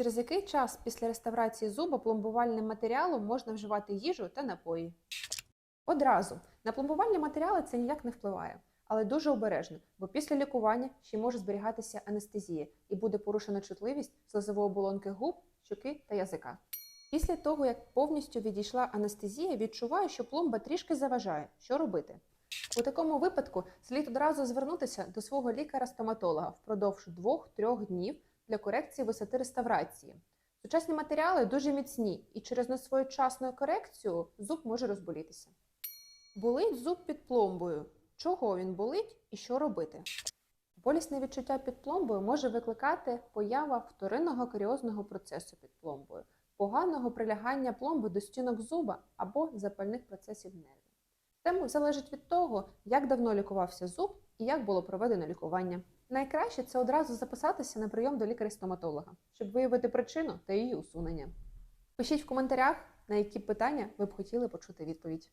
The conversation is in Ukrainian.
Через який час після реставрації зуба пломбувальним матеріалом можна вживати їжу та напої? Одразу на пломбувальні матеріали це ніяк не впливає, але дуже обережно, бо після лікування ще може зберігатися анестезія і буде порушена чутливість слизової оболонки губ, щоки та язика. Після того, як повністю відійшла анестезія, відчуваю, що пломба трішки заважає. Що робити? У такому випадку слід одразу звернутися до свого лікаря-стоматолога впродовж 2-3 днів для корекції висоти реставрації. Сучасні матеріали дуже міцні, і через несвоєчасну корекцію зуб може розболітися. Болить зуб під пломбою. Чого він болить і що робити? Болісне відчуття під пломбою може викликати поява вторинного каріозного процесу під пломбою, поганого прилягання пломби до стінок зуба або запальних процесів нервів. Це залежить від того, як давно лікувався зуб і як було проведено лікування. Найкраще це одразу записатися на прийом до лікаря-стоматолога, щоб виявити причину та її усунення. Пишіть в коментарях, на які питання ви б хотіли почути відповідь.